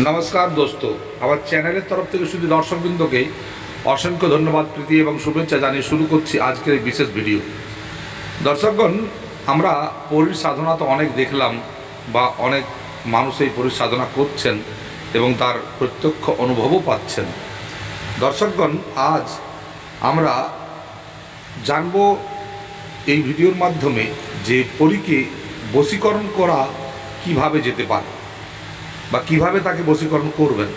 নমস্কার দোস্ত। আমার চ্যানেলের তরফ থেকে শুধু দর্শকবৃন্দকে অসংখ্য ধন্যবাদ, প্রীতি এবং শুভেচ্ছা জানিয়ে শুরু করছি আজকের এই বিশেষ ভিডিও। দর্শকগণ, আমরা পরীর সাধনা তো অনেক দেখলাম বা অনেক মানুষ এই পরীর সাধনা করছেন এবং তার প্রত্যক্ষ অনুভবও পাচ্ছেন। দর্শকগণ, আজ আমরা জানব এই ভিডিওর মাধ্যমে যে পরীকে বশীকরণ করা কীভাবে যেতে পারে। বা কীভাবে তাকে বশীকরণ করবেন?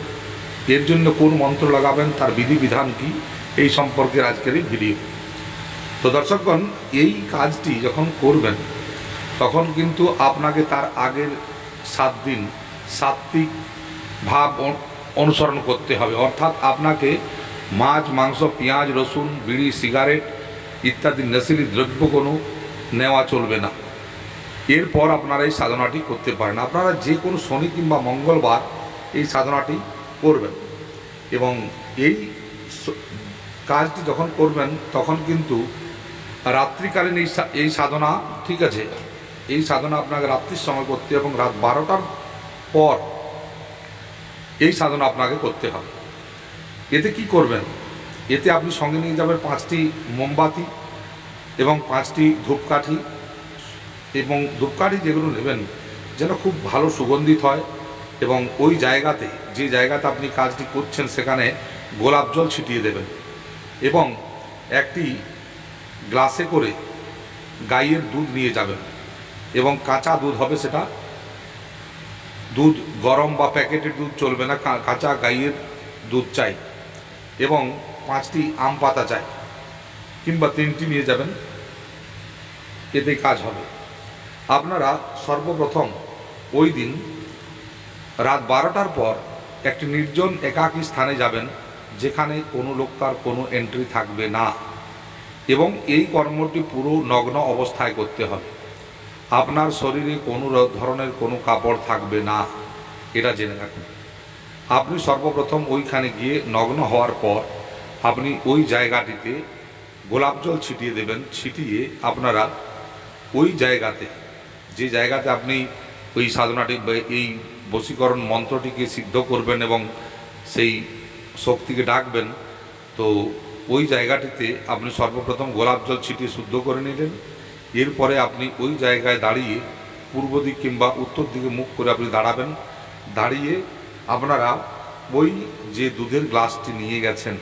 এর জন্য কোন মন্ত্র লাগাবেন? তার বিধিবিধান কি? এই সম্পর্কে আজকের এই ভিডিও। তো দর্শকগণ, এই কাজটি যখন করবেন, তখন কিন্তু আপনাকে তার আগের সাত দিন সাত্বিক ভাব অনুসরণ করতে হবে। অর্থাৎ আপনাকে মাছ, মাংস, পেঁয়াজ, রসুন, বিড়ি, সিগারেট ইত্যাদি নেশিলি দ্রব্য কোনো নেওয়া চলবে না। এরপর আপনারা এই সাধনাটি করতে পারেন। আপনারা যে কোনো শনি কিংবা মঙ্গলবার এই সাধনাটি করবেন। এবং এই কাজটি যখন করবেন, তখন কিন্তু রাত্রিকালীন এই এই সাধনা, ঠিক আছে? এই সাধনা আপনাকে রাত্রির সময় করতে এবং রাত বারোটার পর এই সাধনা আপনাকে করতে হবে। এতে কি করবেন? এতে আপনি সঙ্গে নিয়ে যাবেন পাঁচটি মোমবাতি এবং পাঁচটি ধূপকাঠি এবং ধূপকাঠি যেগুলো নেবেন, যেন খুব ভালো সুগন্ধিত হয় এবং ওই জায়গাতে, যে জায়গাতে আপনি কাজটি করছেন সেখানে গোলাপ জল ছিটিয়ে দেবেন এবং একটি গ্লাসে করে গাইয়ের দুধ নিয়ে যাবেন এবং কাঁচা দুধ হবে সেটা। দুধ গরম বা প্যাকেটের দুধ চলবে না কাঁচা গাইয়ের দুধ চাই এবং পাঁচটি আম পাতা চাই কিংবা তিনটি নিয়ে যাবেন, এতে কাজ হবে। আপনারা সর্বপ্রথম ওই দিন রাত বারোটার পর একটি নির্জন একাকী স্থানে যাবেন, যেখানে কোনো লোক তার কোনো এন্ট্রি থাকবে না। এবং এই কর্মটি পুরো নগ্ন অবস্থায় করতে হবে। আপনার শরীরে কোনো ধরনের কোনো কাপড় থাকবে না। এটা জেনে রাখুন। আপনি সর্বপ্রথম ওইখানে গিয়ে নগ্ন হওয়ার পর আপনি ওই জায়গাটিতে গোলাপ জল ছিটিয়ে দেবেন। ছিটিয়ে আপনারা ওই জায়গাতে যে জায়গাতে আপনি ওই সাধনাটি এই বশীকরণ মন্ত্রটিকে সিদ্ধ করবেন এবং সেই শক্তিকে ডাকবেন, তো ওই জায়গাটিতে আপনি সর্বপ্রথম গোলাপ জল ছিটিয়ে শুদ্ধ করে নিলেন। এরপরে আপনি ওই জায়গায় দাঁড়িয়ে পূর্ব দিক কিংবা উত্তর দিকে মুখ করে আপনি দাঁড়াবেন। দাঁড়িয়ে আপনারা ওই যে দুধের গ্লাসটি নিয়ে গেছেন,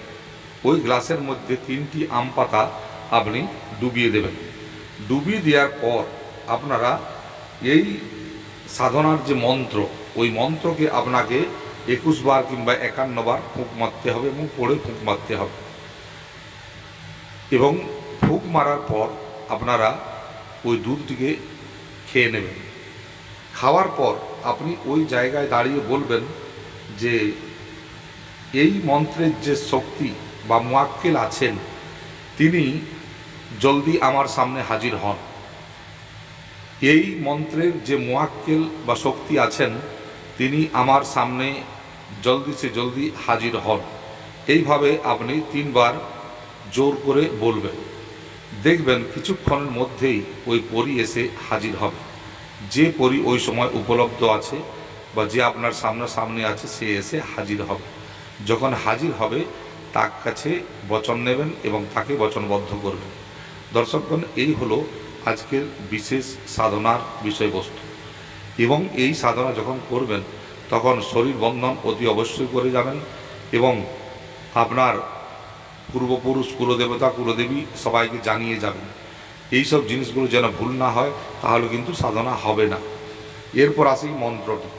ওই গ্লাসের মধ্যে তিনটি আম পাতা আপনি ডুবিয়ে দেবেন। ডুবিয়ে দেওয়ার পর আপনারা এই সাধনার যে মন্ত্র, ওই মন্ত্রকে আপনাকে একুশ বার কিংবা একান্ন বার ফুঁক মারতে হবে এবং পড়ে ফুঁক মারতে হবে। এবং ফুঁক মারার পর আপনারা ওই দুধটিকে খেয়ে নেবেন। খাওয়ার পর আপনি ওই জায়গায় দাঁড়িয়ে বলবেন যে, এই মন্ত্রের যে শক্তি বা মোয়াক্কেল আছেন, তিনি জলদি আমার সামনে হাজির হন। এই মন্ত্রের যে মোয়াক্কেল বা শক্তি আছেন, তিনি আমার সামনে জলদি সে জলদি হাজির হন। এইভাবে আপনি তিনবার জোর করে বলবেন। দেখবেন কিছুক্ষণের মধ্যেই ওই পরি এসে হাজির হবে। যে পরি ওই সময় উপলব্ধ আছে বা যে আপনার সামনাসামনি আছে, সে এসে হাজির হবে। যখন হাজির হবে, তার কাছে বচন নেবেন এবং তাকে বচনবদ্ধ করবেন। দর্শকগণ, এই হলো আজকের বিশেষ সাধনার বিষয়বস্তু। এবং এই সাধনা যখন করবেন, তখন শরীর বন্ধন অতি অবশ্যই করে যাবেন এবং আপনার পূর্বপুরুষ, কুলদেবতা, কুলদেবী সবাইকে জানিয়ে যাবেন। এই সব জিনিসগুলো যেন ভুল না হয়, তাহলে কিন্তু সাধনা হবে না। এরপর আসি মন্ত্রটি।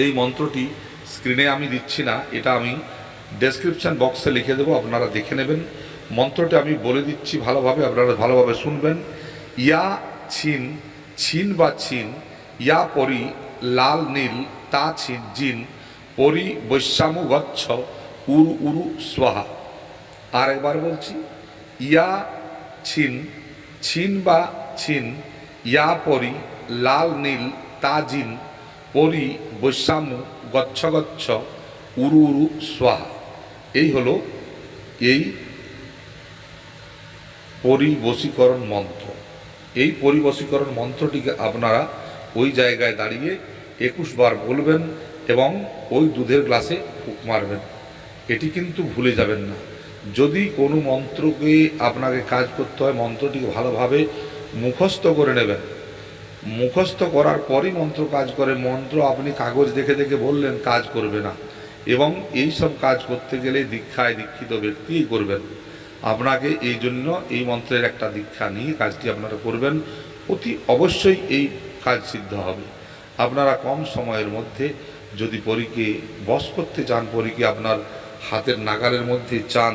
এই মন্ত্রটি স্ক্রিনে আমি দিচ্ছি না, এটা আমি ডেসক্রিপশন বক্সে লিখে দেবো, আপনারা দেখে নেবেন। মন্ত্রটি আমি বলে দিচ্ছি ভালোভাবে, আপনারা ভালোভাবে শুনবেন। ইয়া ছিন ছিন বা ছিন, ইয়া পরি লাল নীল, তা ছিন, জিন, পরি বৈশ্যামু গচ্ছ, উরু উরু স্বাহা। আর একবার বলছি, ইয়া ছিন ছিন বা ছিন, ইয়া পরি লাল নীল, তা জিন, পরি বৈশ্যামু গচ্ছ গচ্ছ, উরু উরু স্বাহা। এই হলো এই পরিবশীকরণ মন্ত্র। এই পরিবশীকরণ মন্ত্রটিকে আপনারা ওই জায়গায় দাঁড়িয়ে একুশ বার বলবেন এবং ওই দুধের গ্লাসে ফুক মারবেন। এটি কিন্তু ভুলে যাবেন না। যদি কোনো মন্ত্রকে আপনাকে কাজ করতে হয়, মন্ত্রটিকে ভালোভাবে মুখস্থ করে নেবেন। মুখস্থ করার পরই মন্ত্র কাজ করে। মন্ত্র আপনি কাগজ দেখে দেখে বললেন, কাজ করবে না। এবং এই সব কাজ করতে গেলে দীক্ষায় দীক্ষিত ব্যক্তিই করবেন। আপনাকে এই জন্য এই মন্ত্রের একটা দীক্ষা নিয়ে কাজটি আপনারা করবেন। অতি অবশ্যই এই কাজ সিদ্ধ হবে। আপনারা কম সময়ের মধ্যে যদি পরীকে বস করতে চান, পরীকে আপনার হাতের নাগালের মধ্যে চান,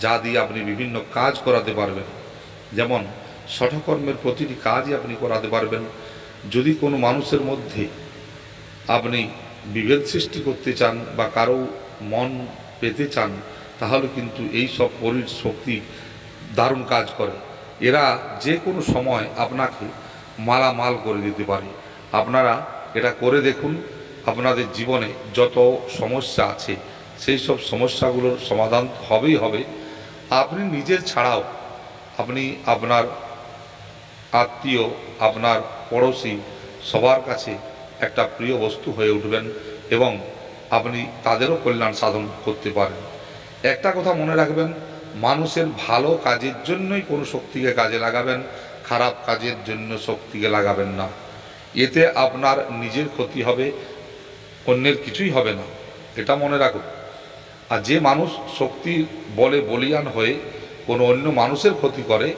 যা দিয়ে আপনি বিভিন্ন কাজ করাতে পারবেন। যেমন ষঠকর্মের প্রতিটি কাজই আপনি করাতে পারবেন। যদি কোনো মানুষের মধ্যে আপনি বিভেদ সৃষ্টি করতে চান বা কারও মন পেতে চান তাহলে কিন্তু এই সব পরীর শক্তি দারুণ কাজ করে। এরা যে কোনো সময় আপনাকে মালামাল করে দিতে পারে। আপনারা এটা করে দেখুন, আপনাদের জীবনে যত সমস্যা আছে, সেই সব সমস্যাগুলোর সমাধান হবেই হবে। আপনি নিজের ছাড়াও আপনি আপনার আত্মীয়, আপনার পড়োশি সবার কাছে একটা প্রিয় বস্তু হয়ে উঠবেন এবং আপনি তাদেরও কল্যাণ সাধন করতে পারেন। একটা কথা মনে রাখবেন, মানুষের ভালো কাজের জন্যই কোনো শক্তিকে কাজে লাগাবেন, খারাপ কাজের জন্য শক্তিকে লাগাবেন না। এতে আপনার নিজের ক্ষতি হবে, অন্যের কিছুই হবে না, এটা মনে রাখুন। আর যে মানুষ শক্তি বলে বলিয়ান হয়ে কোনো অন্য মানুষের ক্ষতি করে,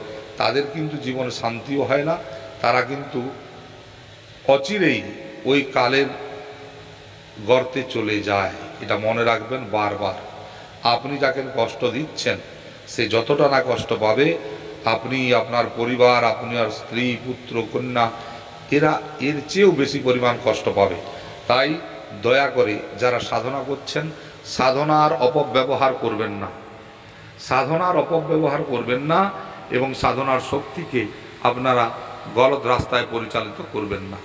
তাদের কিন্তু জীবনে শান্তিও হয় না, তারা কিন্তু অচিরেই ওই কালের গর্তে চলে যায়, এটা মনে রাখবেন বারবার। আপনি যাকে কষ্ট দিচ্ছেন, সে যতটা না কষ্ট পাবে, আপনি আপনার পরিবার আপনার স্ত্রী, পুত্র, কন্যা, এরা এর চেয়েও বেশি পরিমাণ কষ্ট পাবে। তাই দয়া করে যারা সাধনা করছেন, সাধনার অপব্যবহার করবেন না। সাধনার অপব্যবহার করবেন না এবং সাধনার শক্তিকে আপনারা গলদ রাস্তায় পরিচালিত করবেন না।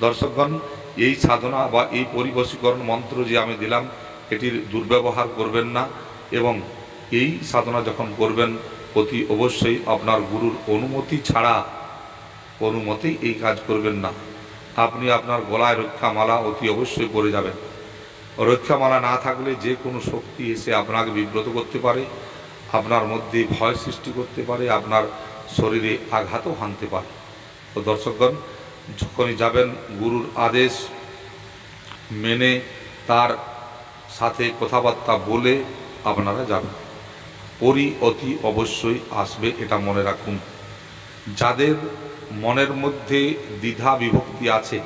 দর্শকগণ, এই সাধনা বা এই পরিবশীকরণ মন্ত্র যে আমি দিলাম এটির দুর্ব্যবহার করবেন না এবং এই সাধনা যখন করবেন, অতি অবশ্যই আপনার গুরুর অনুমতি ছাড়া অনুমতি এই কাজ করবেন না। আপনি আপনার গলায় রক্ষামালা অতি অবশ্যই পরে যাবেন। রক্ষামালা না থাকলে যে কোনো শক্তি এসে আপনাকে বিব্রত করতে পারে, আপনার মধ্যে ভয় সৃষ্টি করতে পারে, আপনার শরীরে আঘাতও হানতে পারে। তো দর্শকগণ, যখনই যাবেন, গুরুর আদেশ মেনে তার সাথে কথাবার্তা বলে আপনারা যাবেন। পরি অতি অবশ্যই আসবে, এটা মনে রাখুন। যাদের মনের মধ্যে দ্বিধা বিভক্তি আছে,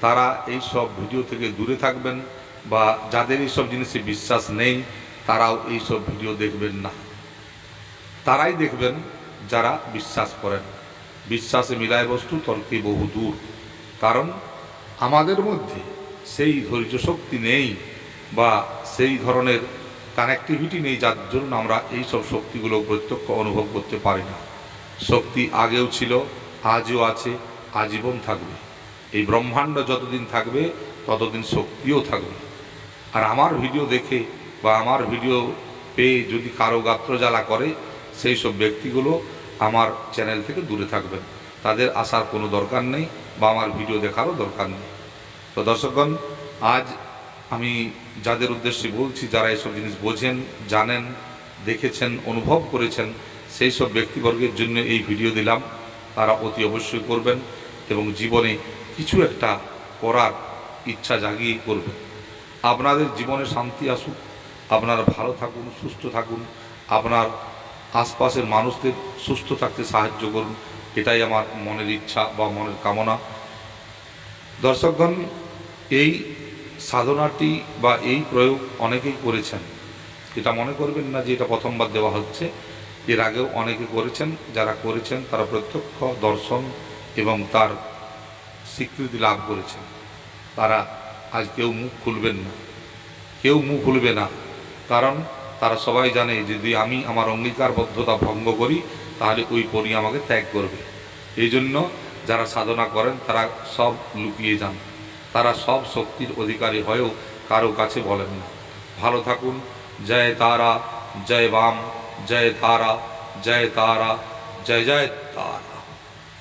তারা এই সব ভিডিও থেকে দূরে থাকবেন বা যাদের এইসব জিনিসে বিশ্বাস নেই, তারাও এই সব ভিডিও দেখবেন না। তারাই দেখবেন যারা বিশ্বাস করেন। বিশ্বাসে মিলায় বস্তু, তর্কে বহু দূর। কারণ আমাদের মধ্যে সেই ধৈর্য শক্তি নেই বা সেই ধরনের কানেক্টিভিটি নেই যার জন্য আমরা এই সব শক্তিগুলো প্রত্যক্ষ অনুভব করতে পারি না। শক্তি আগেও ছিল, আজও আছে, আজীবন থাকবে। এই ব্রহ্মাণ্ড যতদিন থাকবে, ততদিন শক্তিও থাকবে। আর আমার ভিডিও দেখে বা আমার ভিডিও পেয়ে যদি কারও গাত্র জ্বালা করে, সেই সব ব্যক্তিগুলো আমার চ্যানেল থেকে দূরে থাকবেন। তাদের আসার কোনো দরকার নেই বা আমার ভিডিও দেখারও দরকার নেই। তো দর্শকগণ, আজ আমি যাদের উদ্দেশ্যে বলছি, যারা এসব জিনিস বোঝেন, জানেন, দেখেছেন, অনুভব করেছেন, সেই সব ব্যক্তিবর্গের জন্য এই ভিডিও দিলাম। তারা অতি অবশ্যই করবেন এবং জীবনে কিছু একটা করার ইচ্ছা জাগিয়ে করবেন। আপনাদের জীবনে শান্তি আসুক, আপনারা ভালো থাকুন, সুস্থ থাকুন, আপনার আশপাশের মানুষদের সুস্থ থাকতে সাহায্য করুন, এটাই আমার মনের ইচ্ছা বা মনের কামনা। দর্শকগণ, এই সাধনাটি বা এই প্রয়োগ অনেকেই করেছেন। এটা মনে করবেন না যে এটা প্রথমবার দেওয়া হচ্ছে। এর আগেও অনেকে করেছেন, যারা করেছেন তারা প্রত্যক্ষ, দর্শন এবং তার স্বীকৃতি লাভ করেছেন। তারা আজ কেউ মুখ খুলবেন না। কেউ মুখ খুলবে না। কারণ তারা সবাই জানে যদি আমি আমার অঙ্গীকারবদ্ধতা ভঙ্গ করি, তাহলে ওই পরি আমাকে ত্যাগ করবে। এই জন্য যারা সাধনা করেন, তারা সব লুকিয়ে যান। তারা সব শক্তির অধিকারী হয়েও কারও কাছে বলেন না ভালো থাকুন। জয় তারা, জয় বাম, জয় তারা জয় তারা, জয় জয় তারা।